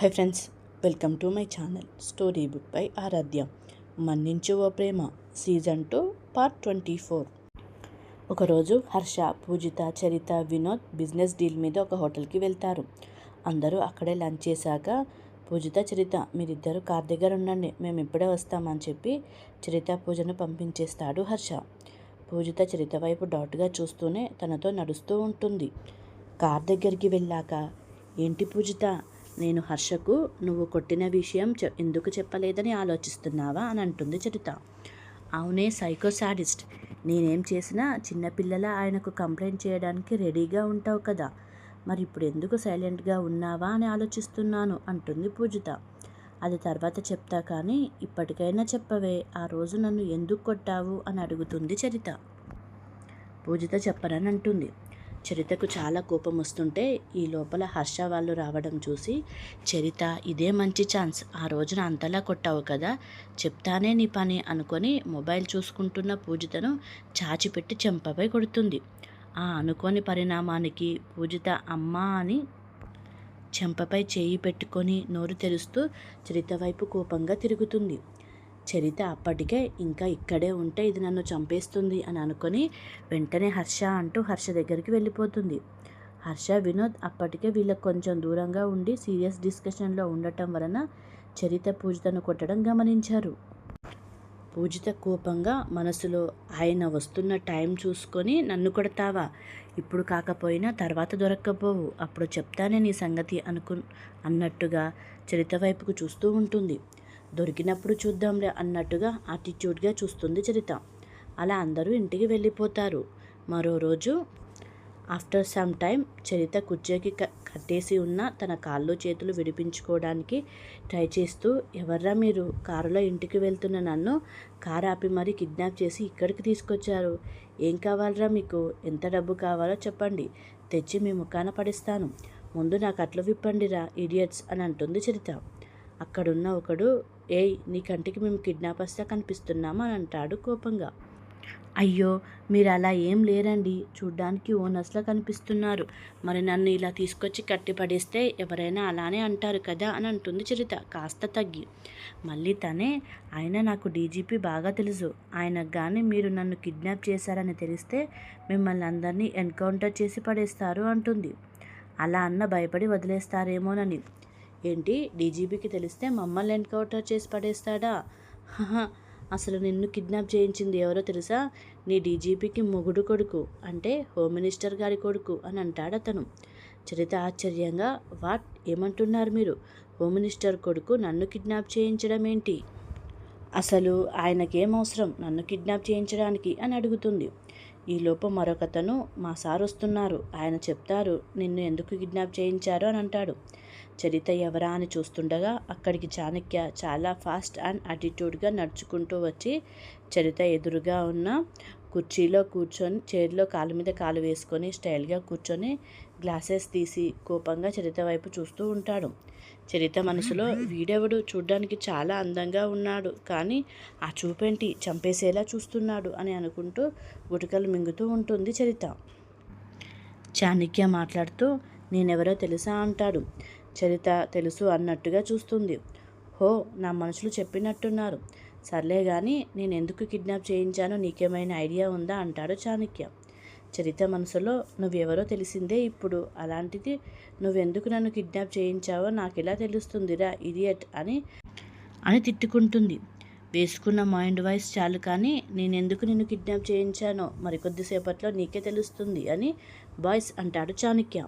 Hi friends welcome to my channel story book by Aaradhya మన్నించు ఓ ప్రేమ season two part twenty four ఒకరోజు హర్ష పూజిత Charitha Vinod business deal మీద ఒక హోటల్కి వెళ్తారు. అందరూ అక్కడే లంచ్ చేశాక పూజిత చరిత మీరిద్దరు కార్ దగ్గర ఉండండి మేము ఇప్పుడే వస్తామని చెప్పి చరిత పూజను పంపించేస్తాడు హర్ష. పూజిత చరిత వైపు డౌట్గా చూస్తూనే తనతో నడుస్తూ ఉంటుంది. కార్ దగ్గరికి వెళ్ళాక ఏంటి పూజిత నేను హర్షకు నువ్వు కొట్టిన విషయం చె ఎందుకు చెప్పలేదని ఆలోచిస్తున్నావా అని అంటుంది చరిత. అవునే సైకోసాడిస్ట్. నేనేం చేసినా చిన్నపిల్లల ఆయనకు కంప్లైంట్ చేయడానికి రెడీగా ఉంటావు కదా. మరి ఇప్పుడు ఎందుకు సైలెంట్గా ఉన్నావా అని ఆలోచిస్తున్నాను అంటుంది పూజిత. అది తర్వాత చెప్తా కానీ ఇప్పటికైనా చెప్పవే ఆ రోజు నన్ను ఎందుకు కొట్టావు అని అడుగుతుంది చరిత. పూజిత చెప్పనని అంటుంది. చరితకు చాలా కోపం వస్తుంటే ఈ లోపల హర్ష వాళ్ళు రావడం చూసి చరిత ఇదే మంచి ఛాన్స్. ఆ రోజున అంతలా కొట్టావు కదా. చెప్తానే నీ పని అనుకొని మొబైల్ చూసుకుంటున్న పూజితను చాచిపెట్టి చెంపపై కొడుతుంది. ఆ అనుకోని పరిణామానికి పూజిత అమ్మా అని చెంపపై చేయి పెట్టుకొని నోరు తెరుస్తూ చరిత వైపు కోపంగా తిరుగుతుంది. చరిత అప్పటికే ఇంకా ఇక్కడే ఉంటే ఇది నన్ను చంపేస్తుంది అని అనుకొని వెంటనే హర్ష అంటూ హర్ష దగ్గరికి వెళ్ళిపోతుంది. హర్ష వినోద్ అప్పటికే వీళ్ళకి కొంచెం దూరంగా ఉండి సీరియస్ డిస్కషన్లో ఉండటం వలన చరిత పూజితను కొట్టడం గమనించారు. పూజిత కోపంగా మనసులో ఆయన వస్తున్న టైం చూసుకొని నన్ను కొడతావా? ఇప్పుడు కాకపోయినా తర్వాత దొరక్కపోవు. అప్పుడు చెప్తానే నీ సంగతి అనుకు అన్నట్టుగా చరిత వైపుకు చూస్తూ ఉంటుంది. దొరికినప్పుడు చూద్దాంలే అన్నట్టుగా ఆటిట్యూడ్గా చూస్తుంది చరిత. అలా అందరూ ఇంటికి వెళ్ళిపోతారు. మరో రోజు ఆఫ్టర్ సమ్ టైం చరిత కుర్చీకి కట్టేసి ఉన్న తన కాళ్ళు చేతులు విడిపించుకోవడానికి ట్రై చేస్తూ ఎవర్రా మీరు? కారులో ఇంటికి వెళ్తున్న నన్ను కారు ఆపి మరీ కిడ్నాప్ చేసి ఇక్కడికి తీసుకొచ్చారు. ఏం కావాలరా మీకు? ఎంత డబ్బు కావాలో చెప్పండి. తెచ్చి మీ ముఖాన పడిస్తాను. ముందు నా కట్లు విప్పండిరా ఇడియట్స్ అని అంటుంది చరిత. అక్కడున్న ఒకడు ఏయ్ నీ కంటికి మేము కిడ్నాపర్స్గా కనిపిస్తున్నామా? అని అంటాడు కోపంగా. అయ్యో మీరు అలా ఏం లేరండి. చూడ్డానికి ఓనర్స్లా కనిపిస్తున్నారు. మరి నన్ను ఇలా తీసుకొచ్చి కట్టి పడేస్తే ఎవరైనా అలానే అంటారు కదా? అని అంటుంది చరిత కాస్త తగ్గి. మళ్ళీ తనే ఆయన నాకు డీజీపీ బాగా తెలుసు. ఆయనకు కానీ మీరు నన్ను కిడ్నాప్ చేశారని తెలిస్తే మిమ్మల్ని అందరినీ ఎన్కౌంటర్ చేసి పడేస్తారు అంటుంది. అలా అన్న భయపడి వదిలేస్తారేమోనని. ఏంటి? డీజీపీకి తెలిస్తే మమ్మల్ని ఎన్కౌంటర్ చేసి పడేస్తాడా? అసలు నిన్ను కిడ్నాప్ చేయించింది ఎవరో తెలుసా? నీ డీజీపీకి మొగుడు కొడుకు అంటే హోమ్ మినిస్టర్ గారి కొడుకు అని అంటాడు అతను చరిత ఆశ్చర్యంగా వాట్? ఏమంటున్నారు మీరు? హోమ్ మినిస్టర్ కొడుకు నన్ను కిడ్నాప్ చేయించడం ఏంటి? అసలు ఆయనకేం అవసరం నన్ను కిడ్నాప్ చేయించడానికి అని అడుగుతుంది. ఈలోపు మరొకతను మా సార్ వస్తున్నారు. ఆయన చెప్తారు నిన్ను ఎందుకు కిడ్నాప్ చేయించారు అని అంటాడు. చరిత ఎవరా అని చూస్తుండగా అక్కడికి చాణక్య చాలా ఫాస్ట్ అండ్ అటిట్యూడ్గా నడుచుకుంటూ వచ్చి చరిత ఎదురుగా ఉన్న కుర్చీలో కూర్చొని చైర్లో కాలు మీద కాలు వేసుకొని స్టైల్గా కూర్చొని గ్లాసెస్ తీసి కోపంగా చరిత వైపు చూస్తూ ఉంటాడు. చరిత మనసులో వీడెవడు? చూడ్డానికి చాలా అందంగా ఉన్నాడు. కానీ ఆ చూపేంటి? చంపేసేలా చూస్తున్నాడు అని అనుకుంటూ గుటకలు మింగుతూ ఉంటుంది చరిత చాణక్య మాట్లాడుతూ నేనెవరో తెలుసా? అంటాడు. చరిత తెలుసు అన్నట్టుగా చూస్తుంది. హో నా మనుషులు చెప్పినట్టున్నారు. సర్లే కానీ నేను ఎందుకు కిడ్నాప్ చేయించానో నీకేమైనా ఐడియా ఉందా? అంటాడు చాణక్య. చరిత మనసులో నువ్వెవరో తెలిసిందే ఇప్పుడు. అలాంటిది నువ్వెందుకు నన్ను కిడ్నాప్ చేయించావో నాకు ఎలా తెలుస్తుందిరా ఇడియట్ అని అని తిట్టుకుంటుంది. వేసుకున్న మైండ్ వాయిస్ చాలు కానీ నేనెందుకు నిన్ను కిడ్నాప్ చేయించానో మరికొద్దిసేపట్లో నీకే తెలుస్తుంది అని బాయ్స్ అంటాడు చాణక్య.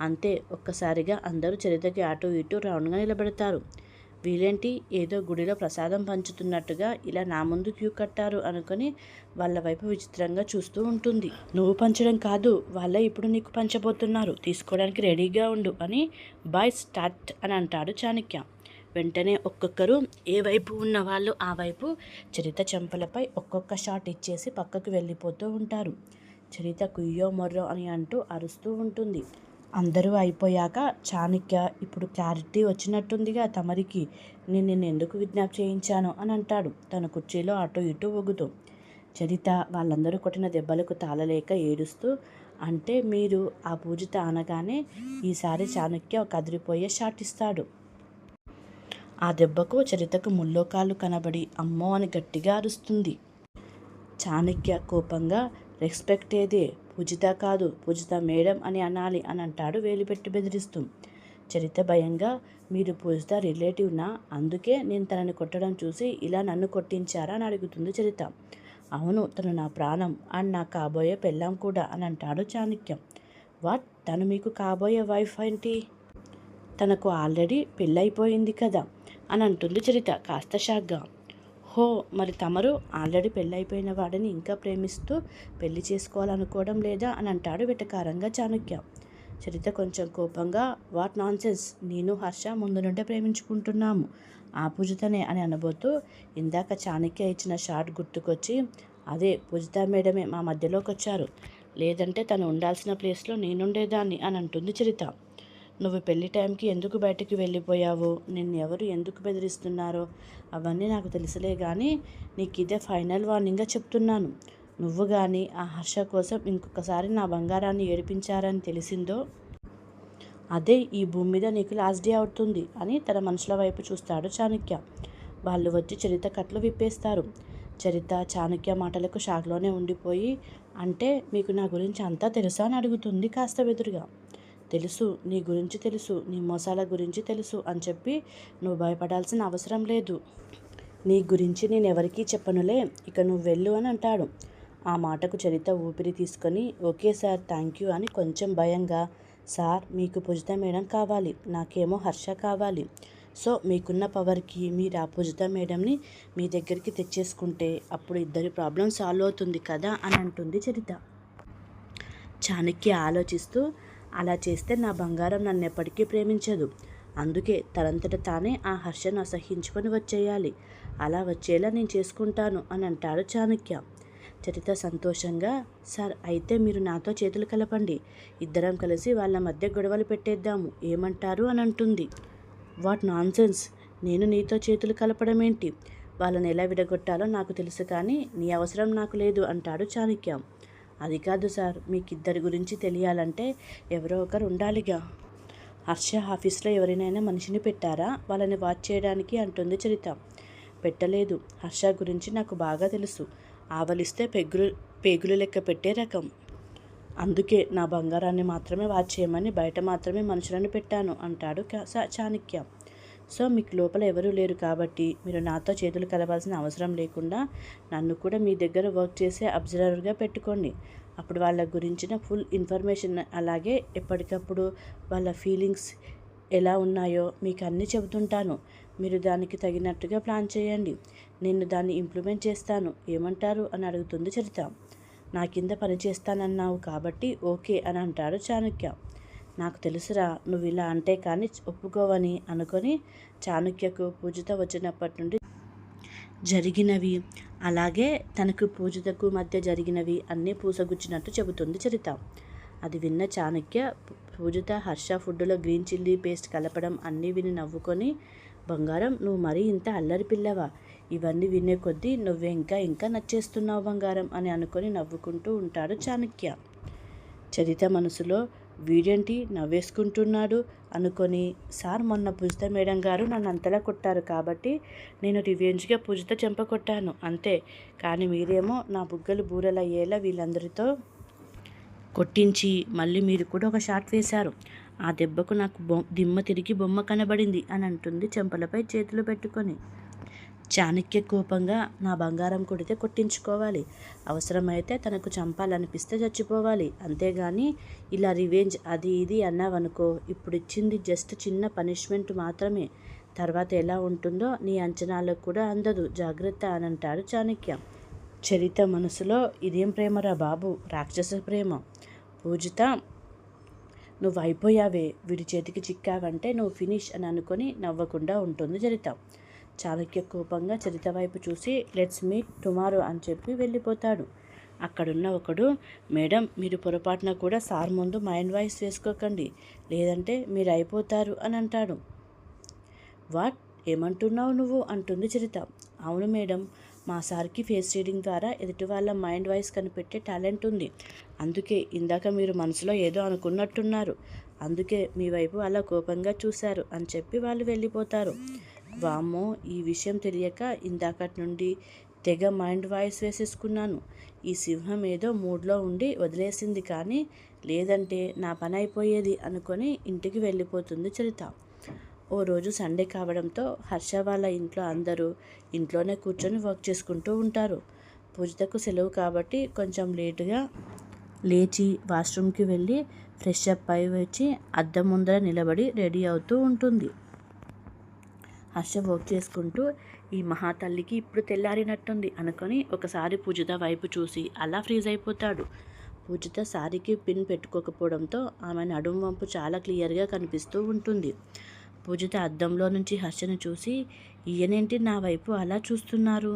అంతే ఒక్కసారిగా అందరూ చరితకి అటు ఇటు రౌండ్గా నిలబెడతారు. వీలేంటి? ఏదో గుడిలో ప్రసాదం పంచుతున్నట్టుగా ఇలా నా ముందు క్యూ కట్టారు అనుకొని వాళ్ళ వైపు విచిత్రంగా చూస్తూ ఉంటుంది. నువ్వు పంచడం కాదు వాళ్ళే ఇప్పుడు నీకు పంచబోతున్నారు. తీసుకోవడానికి రెడీగా ఉండు అని బాయ్ స్టార్ట్ అని అంటాడు చాణక్య. వెంటనే ఒక్కొక్కరు ఏ వైపు ఉన్న వాళ్ళు ఆ వైపు చరిత చెంపలపై ఒక్కొక్క షాట్ ఇచ్చేసి పక్కకు వెళ్ళిపోతూ ఉంటారు. చరిత కుయ్యో మొర్రో అని అంటూ అరుస్తూ ఉంటుంది. అందరూ అయిపోయాక చాణక్య ఇప్పుడు క్లారిటీ వచ్చినట్టుందిగా తమరికి. నేను నిన్ను ఎందుకు కిడ్నాప్ చేయించాను? అని అంటాడు. తన కుర్చీలో అటు ఇటు ఒగుతూ చరిత వాళ్ళందరూ కొట్టిన దెబ్బలకు తాళలేక ఏడుస్తూ అంటే మీరు ఆ పూజిత అనగానే ఈసారి చాణక్య కదిరిపోయే షాట్ ఇస్తాడు. ఆ దెబ్బకు చరితకు ముల్లోకాలు కనబడి అమ్మో అని గట్టిగా అరుస్తుంది. చాణక్య కోపంగా రెస్పెక్ట్ ఏదే? పూజిత కాదు పూజిత మేడం అని అనాలి అని అంటాడు వేలిపెట్టి బెదిరిస్తూ. చరిత భయంగా మీరు పూజిత రిలేటివ్నా? అందుకే నేను తనని కొట్టడం చూసి ఇలా నన్ను కొట్టించారా అని అడుగుతుంది చరిత. అవును తను నా ప్రాణం అండ్ నా కాబోయే పెళ్ళాం కూడా అని అంటాడు చాణక్యం. వాట్? తను మీకు కాబోయే వైఫ్ ఏంటి? తనకు ఆల్రెడీ పెళ్ళైపోయింది కదా అని అంటుంది చరిత కాస్త షాక్గా. హో మరి తమరు ఆల్రెడీ పెళ్ళైపోయిన వాడిని ఇంకా ప్రేమిస్తూ పెళ్ళి చేసుకోవాలనుకోవడం లేదా అని అంటాడు వెటకారంగా చాణక్య. చరిత కొంచెం కోపంగా వాట్ నాన్సెన్స్ నేను హర్ష ముందు నుండే ప్రేమించుకుంటున్నాము. ఆ పూజితనే అని అనబోతూ ఇందాక చాణక్య ఇచ్చిన షార్ట్ గుర్తుకొచ్చి అదే పూజిత మేడమే మా మధ్యలోకి వచ్చారు లేదంటే తను ఉండాల్సిన ప్లేస్లో నేనుండేదాన్ని అని అంటుంది చరిత నువ్వు పెళ్ళి టైంకి ఎందుకు బయటికి వెళ్ళిపోయావు? నిన్ను ఎవరు ఎందుకు బెదిరిస్తున్నారో? అవన్నీ నాకు తెలుసులే కానీ నీకు ఇదే ఫైనల్ వార్నింగ్గా చెప్తున్నాను. నువ్వు కానీ ఆ హర్ష కోసం ఇంకొకసారి నా బంగారాన్ని ఏడిపించారని తెలిసిందో? అదే ఈ భూమి మీద నీకు లాస్ట్ డే అవుతుంది అని తన మనుషుల వైపు చూస్తాడు చాణక్య. వాళ్ళు వచ్చి చరిత కట్లు విప్పేస్తారు. చరిత చాణక్య మాటలకు షాక్లోనే ఉండిపోయి అంటే మీకు నా గురించి అంతా తెలుసా అని అడుగుతుంది కాస్త వెదురుగా. తెలుసు నీ గురించి తెలుసు నీ మోసాల గురించి తెలుసు అని చెప్పి నువ్వు భయపడాల్సిన అవసరం లేదు. నీ గురించి నేను ఎవరికీ చెప్పనులే ఇక నువ్వు వెళ్ళు అని అంటాడు. ఆ మాటకు చరిత ఊపిరి తీసుకొని ఓకే సార్ థ్యాంక్ యూ అని కొంచెం భయంగా సార్ మీకు పూజిత మేడం కావాలి నాకేమో హర్ష కావాలి. సో మీకున్న పవర్కి మీరు ఆ పూజిత మేడంని మీ దగ్గరికి తెచ్చేసుకుంటే అప్పుడు ఇద్దరి ప్రాబ్లం సాల్వ్ అవుతుంది కదా అని అంటుంది చరిత. చాణక్య ఆలోచిస్తూ అలా చేస్తే నా బంగారం నన్ను ఎప్పటికీ ప్రేమించదు. అందుకే తనంతట తానే ఆ హర్షను అసహించుకొని వచ్చేయాలి. అలా వచ్చేలా నేను చేసుకుంటాను అని అంటాడు చాణక్య. చరిత సంతోషంగా సార్ అయితే మీరు నాతో చేతులు కలపండి. ఇద్దరం కలిసి వాళ్ళ మధ్య గొడవలు పెట్టేద్దాము. ఏమంటారు? అని అంటుంది. What nonsense! నేను నీతో చేతులు కలపడం ఏంటి? వాళ్ళని ఎలా విడగొట్టాలో నాకు తెలుసు కానీ నీ అవసరం నాకు లేదు అంటాడు చాణక్యం. అది కాదు సార్ మీకు ఇద్దరి గురించి తెలియాలంటే ఎవరో ఒకరు ఉండాలిగా. హర్ష ఆఫీస్లో ఎవరినైనా మనిషిని పెట్టారా? వాళ్ళని వాచ్ చేయడానికి అంటుంది చరిత. పెట్టలేదు. హర్ష గురించి నాకు బాగా తెలుసు. ఆవలిస్తే పెగులు పేగులు లెక్క పెట్టే రకం. అందుకే నా బంగారాన్ని మాత్రమే వాచ్ చేయమని బయట మాత్రమే మనుషులను పెట్టాను అంటాడు చాణక్య. సో మీకు లోపల ఎవరూ లేరు కాబట్టి మీరు నాతో చేతులు కలవాల్సిన అవసరం లేకుండా నన్ను కూడా మీ దగ్గర వర్క్ చేసే అబ్జర్వర్గా పెట్టుకోండి. అప్పుడు వాళ్ళ గురించిన ఫుల్ ఇన్ఫర్మేషన్ అలాగే ఎప్పటికప్పుడు వాళ్ళ ఫీలింగ్స్ ఎలా ఉన్నాయో మీకు అన్నీ చెబుతుంటాను. మీరు దానికి తగినట్టుగా ప్లాన్ చేయండి. నేను దాన్ని ఇంప్లిమెంట్ చేస్తాను. ఏమంటారు అని అడుగుతుంది చరిత. నా కింద పనిచేస్తానన్నావు కాబట్టి ఓకే అని అంటాడు చాణక్య. నాకు తెలుసురా నువ్వు ఇలా అంటే కానీ ఒప్పుకోవని అనుకొని చాణక్యకు పూజిత వచ్చినప్పటి నుండి జరిగినవి. అలాగే తనకు పూజితకు మధ్య జరిగినవి అన్నీ పూసగుచ్చినట్టు చెబుతుంది చరిత. అది విన్న చాణక్య పూజిత హర్ష ఫుడ్లో గ్రీన్ చిల్లీ పేస్ట్ కలపడం అన్నీ విని నవ్వుకొని బంగారం నువ్వు మరీ ఇంత అల్లరి పిల్లవా? ఇవన్నీ వినే కొద్దీ నువ్వు ఇంకా ఇంకా నచ్చేస్తున్నావు బంగారం అని అనుకొని నవ్వుకుంటూ ఉంటాడు చాణక్య. చరిత మనసులో వీడేంటి నవ్వేసుకుంటున్నాడు అనుకొని సార్ మొన్న పూజిత మేడం గారు నన్ను అంతలా కొట్టారు కాబట్టి నేను రివెంజ్గా పూజిత చెంప కొట్టాను అంతే. కానీ మీరేమో నా బుగ్గలు బూరలయ్యేలా వీళ్ళందరితో కొట్టించి మళ్ళీ మీరు కూడా ఒక షాట్ వేశారు. ఆ దెబ్బకు నాకు బొ దిమ్మ తిరిగి బొమ్మ కనబడింది అని అంటుంది చెంపలపై చేతులు పెట్టుకొని. చాణక్య కోపంగా నా బంగారం కొడితే కొట్టించుకోవాలి. అవసరమైతే తనకు చంపాలనిపిస్తే చచ్చిపోవాలి. అంతేగాని ఇలా రివెంజ్ అది ఇది అన్నావనుకో ఇప్పుడు ఇచ్చింది జస్ట్ చిన్న పనిష్మెంట్ మాత్రమే. తర్వాత ఎలా ఉంటుందో నీ అంచనాలకు కూడా అందదు. జాగ్రత్త అని అంటాడు చాణక్య. చరిత మనసులో ఇదేం ప్రేమరా బాబు? రాక్షస ప్రేమ. పూజిత నువ్వు అయిపోయావే వీడి చేతికి చిక్కావంటే నువ్వు ఫినిష్ అని అనుకొని నవ్వకుండా ఉంటుంది చరిత. చాళుక్య కోపంగా చరిత వైపు చూసి లెట్స్ మీట్ టుమారో అని చెప్పి వెళ్ళిపోతాడు. అక్కడున్న ఒకడు మేడం మీరు పొరపాటున కూడా సార్ ముందు మైండ్ వాయిస్ వేసుకోకండి లేదంటే మీరు అయిపోతారు అని అంటాడు. వాట్? ఏమంటున్నావు నువ్వు? అంటుంది చరిత. అవును మేడం మా సార్కి ఫేస్ రీడింగ్ ద్వారా ఎదుటి వాళ్ళ మైండ్ వాయిస్ కనిపెట్టే టాలెంట్ ఉంది. అందుకే ఇందాక మీరు మనసులో ఏదో అనుకున్నట్టున్నారు. అందుకే మీ వైపు అలా కోపంగా చూశారు అని చెప్పి వాళ్ళు వెళ్ళిపోతారు. వామ్మో ఈ విషయం తెలియక ఇందాకటి నుండి తెగ మైండ్ వాయిస్ వేసేసుకున్నాను. ఈ సింహం ఏదో మూడ్లో ఉండి వదిలేసింది కానీ లేదంటే నా పని అయిపోయేది అనుకొని ఇంటికి వెళ్ళిపోతుంది చరిత. ఓ రోజు సండే కావడంతో హర్ష వాళ్ళ ఇంట్లో అందరూ ఇంట్లోనే కూర్చొని వర్క్ చేసుకుంటూ ఉంటారు. పూజితకు సెలవు కాబట్టి కొంచెం లేటుగా లేచి వాష్రూమ్కి వెళ్ళి ఫ్రెష్ అప్ అయి వచ్చి అద్దం ముందర నిలబడి రెడీ అవుతూ ఉంటుంది. హర్ష వర్క్ చేసుకుంటూ ఈ మహాతల్లికి ఇప్పుడు తెల్లారినట్టుంది అనుకొని ఒకసారి పూజిత వైపు చూసి అలా ఫ్రీజ్ అయిపోతాడు. పూజిత సారీకి పిన్ పెట్టుకోకపోవడంతో ఆమె నడుము వంపు చాలా క్లియర్గా కనిపిస్తూ ఉంటుంది. పూజిత అద్దంలో నుంచి హర్షను చూసి ఈయనేంటి నా వైపు అలా చూస్తున్నారు?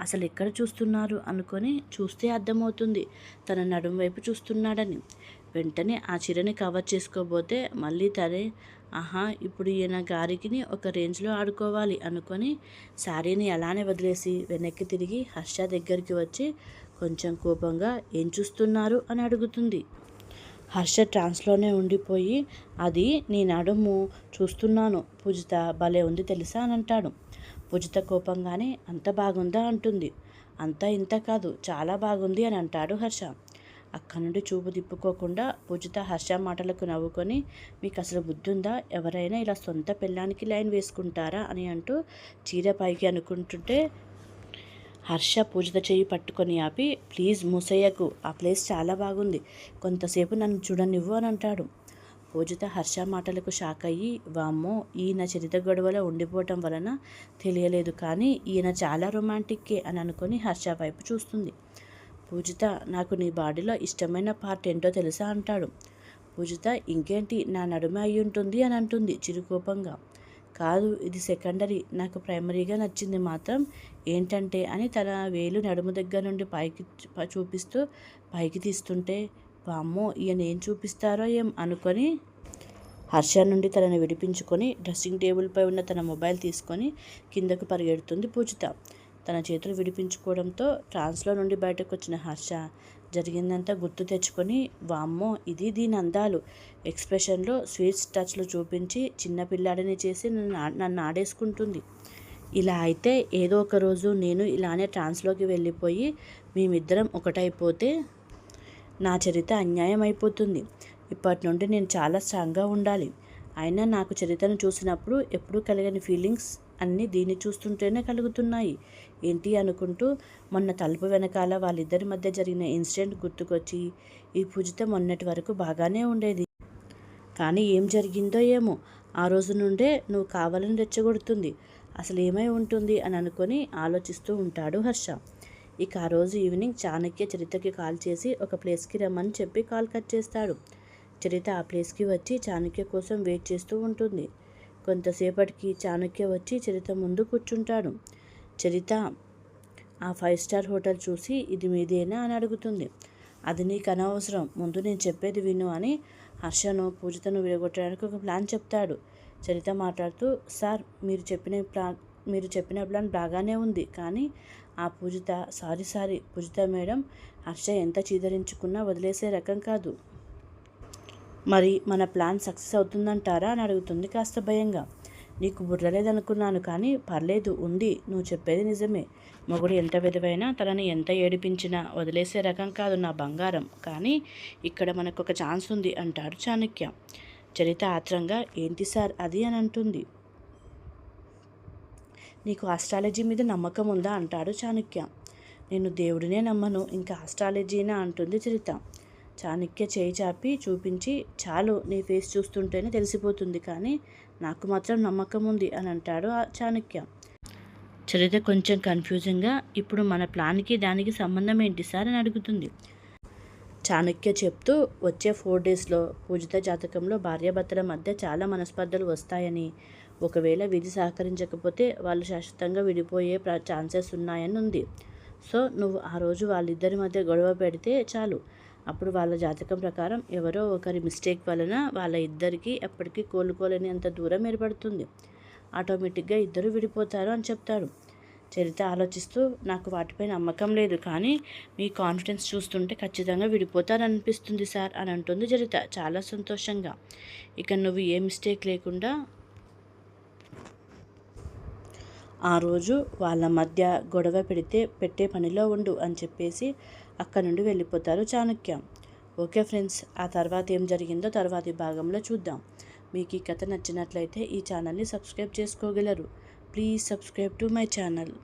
అసలు ఎక్కడ చూస్తున్నారు? అనుకొని చూస్తే అర్థమవుతుంది తన నడుము వైపు చూస్తున్నాడని. వెంటనే ఆ చీరని కవర్ చేసుకోబోతే మళ్ళీ తనే ఆహా ఇప్పుడు ఈయన గారికి ఒక రేంజ్లో ఆడుకోవాలి అనుకొని శారీని అలానే వదిలేసి వెనక్కి తిరిగి హర్ష దగ్గరికి వచ్చి కొంచెం కోపంగా ఏం చూస్తున్నారు అని అడుగుతుంది. హర్ష ట్రాన్స్లోనే ఉండిపోయి అది నీ నడుము చూస్తున్నాను. పూజిత భలే ఉంది తెలుసా అని అంటాడు. పూజిత కోపంగానే అంత బాగుందా అంటుంది. అంతా ఇంత కాదు చాలా బాగుంది అని అంటాడు హర్ష. అక్కడి నుండి చూపు తిప్పుకోకుండా పూజిత హర్ష మాటలకు నవ్వుకొని మీకు అసలు బుద్ధి ఉందా ఎవరైనా ఇలా సొంత పెళ్ళానికి లైన్ వేసుకుంటారా? అని అంటూ చీర పైకి అనుకుంటుంటే హర్ష పూజిత చేయి పట్టుకొని ఆపి ప్లీజ్ మూసయ్యకు ఆ ప్లేస్ చాలా బాగుంది. కొంతసేపు నన్ను చూడనివ్వు అని అంటాడు. పూజిత హర్ష మాటలకు షాక్ అయ్యి వామ్మో ఈయన చరిత గొడవలో ఉండిపోవటం వలన తెలియలేదు కానీ ఈయన చాలా రొమాంటిక్కే అని అనుకొని హర్ష వైపు చూస్తుంది. పూజిత నాకు నీ బాడీలో ఇష్టమైన పార్ట్ ఏంటో తెలుసా? అంటాడు. పూజిత ఇంకేంటి? నా నడుమ అయి ఉంటుంది అని అంటుంది చిరుకోపంగా. కాదు ఇది సెకండరీ నాకు ప్రైమరీగా నచ్చింది మాత్రం ఏంటంటే అని తన వేలు నడుము దగ్గర నుండి పైకి చూపిస్తూ పైకి తీస్తుంటే బామ్మో ఈయన ఏం చూపిస్తారో ఏం? అనుకొని హర్ష నుండి తనని విడిపించుకొని డ్రెస్సింగ్ టేబుల్పై ఉన్న తన మొబైల్ తీసుకొని కిందకు పరిగెడుతుంది పూజిత. తన చేతులు విడిపించుకోవడంతో ట్రాన్స్లో నుండి బయటకు వచ్చిన హర్ష జరిగిందంతా గుర్తు తెచ్చుకొని వామ్మో ఇది దీని అందాలు. ఎక్స్ప్రెషన్లో స్వీట్స్ టచ్లు చూపించి చిన్నపిల్లాడిని చేసి నన్ను నన్ను ఆడేసుకుంటుంది. ఇలా అయితే ఏదో ఒక రోజు నేను ఇలానే ట్రాన్స్లోకి వెళ్ళిపోయి మేమిద్దరం ఒకటైపోతే నా చరిత్ర అన్యాయం అయిపోతుంది. ఇప్పటి నుండి నేను చాలా స్ట్రాంగ్గా ఉండాలి. అయినా నాకు చరిత్రను చూసినప్పుడు ఎప్పుడూ కలిగని ఫీలింగ్స్ అన్నీ దీన్ని చూస్తుంటేనే కలుగుతున్నాయి. ఏంటి అనుకుంటూ మొన్న తలుపు వెనకాల వాళ్ళిద్దరి మధ్య జరిగిన ఇన్సిడెంట్ గుర్తుకొచ్చి ఈ పూజిత మొన్నటి వరకు బాగానే ఉండేది. కానీ ఏం జరిగిందో ఏమో. ఆ రోజు నుండే నువ్వు కావాలని రెచ్చగొడుతుంది. అసలు ఏమై ఉంటుంది అని అనుకొని ఆలోచిస్తూ ఉంటాడు హర్ష. ఇక ఆ రోజు ఈవినింగ్ చాణక్య చరితకి కాల్ చేసి ఒక ప్లేస్కి రమ్మని చెప్పి కాల్ కట్ చేస్తాడు. చరిత ఆ ప్లేస్కి వచ్చి చాణక్య కోసం వెయిట్ చేస్తూ ఉంటుంది. కొంతసేపటికి చాణక్య వచ్చి చరిత ముందు కూర్చుంటాడు. చరిత ఆ ఫైవ్ స్టార్ హోటల్ చూసి ఇది మీదేనా అని అడుగుతుంది. అది నీకు అనవసరం ముందు నేను చెప్పేది విను అని హర్షను పూజితను విడగొట్టడానికి ఒక ప్లాన్ చెప్తాడు. చరిత మాట్లాడుతూ సార్ మీరు చెప్పిన ప్లాన్ మీరు చెప్పిన ప్లాన్ బాగానే ఉంది కానీ ఆ Poojitha sorry sorry Poojitha madam Harsha ఎంత చీదరించుకున్నా వదిలేసే రకం కాదు. మరి మన ప్లాన్ సక్సెస్ అవుతుందంటారా అని అడుగుతుంది కాస్త భయంగా. నీకు బుర్రలేదనుకున్నాను కానీ పర్లేదు ఉంది. నువ్వు చెప్పేది నిజమే. మొగుడు ఎంత విధవైనా తనని ఎంత ఏడిపించినా వదిలేసే రకం కాదు నా బంగారం. కానీ ఇక్కడ మనకు ఒక ఛాన్స్ ఉంది అంటాడు చాణక్య. చరిత ఆత్రంగా ఏంటి సార్ అది? అని అంటుంది. నీకు ఆస్ట్రాలజీ మీద నమ్మకం ఉందా? అంటాడు చాణక్య. నేను దేవుడినే నమ్మను ఇంకా ఆస్ట్రాలజీనా? అంటుంది చరిత. చాణక్య చేయి చాపి చూపించి చాలు నీ ఫేస్ చూస్తుంటేనే తెలిసిపోతుంది కానీ నాకు మాత్రం నమ్మకం ఉంది అని అంటాడు ఆ చాణక్య. చరిత కొంచెం కన్ఫ్యూజింగ్గా ఇప్పుడు మన ప్లాన్కి దానికి సంబంధం ఏంటి సార్ అని అడుగుతుంది. చాణక్య చెప్తూ వచ్చే ఫోర్ డేస్లో పూజిత జాతకంలో భార్యాభర్తల మధ్య చాలా మనస్పర్ధలు వస్తాయని. ఒకవేళ విధి సహకరించకపోతే వాళ్ళు శాశ్వతంగా విడిపోయే ఛాన్సెస్ ఉన్నాయని ఉంది. సో నువ్వు ఆ రోజు వాళ్ళిద్దరి మధ్య గొడవ పెడితే చాలు. అప్పుడు వాళ్ళ జాతకం ప్రకారం ఎవరో ఒకరి మిస్టేక్ వలన వాళ్ళ ఇద్దరికీ ఎప్పటికీ కోలుకోలేని అంత దూరం ఏర్పడుతుంది. ఆటోమేటిక్గా ఇద్దరు విడిపోతారు అని చెప్తాడు. చరిత ఆలోచిస్తూ నాకు వాటిపై నమ్మకం లేదు కానీ మీ కాన్ఫిడెన్స్ చూస్తుంటే ఖచ్చితంగా విడిపోతారనిపిస్తుంది సార్ అని అంటుంది చరిత చాలా సంతోషంగా. ఇక నువ్వు ఏ మిస్టేక్ లేకుండా ఆ రోజు వాళ్ళ మధ్య గొడవ పెడితే పెట్టే పనిలో ఉండు అని చెప్పేసి అక్కడ నుండి వెళ్ళిపోతారు చాణక్య. ఓకే ఫ్రెండ్స్ ఆ తర్వాత ఏం జరిగిందో తర్వాతి భాగంలో చూద్దాం. మీకు ఈ కథ నచ్చినట్లయితే ఈ ఛానల్ని సబ్స్క్రైబ్ చేసుకోగలరు. Please subscribe to my channel.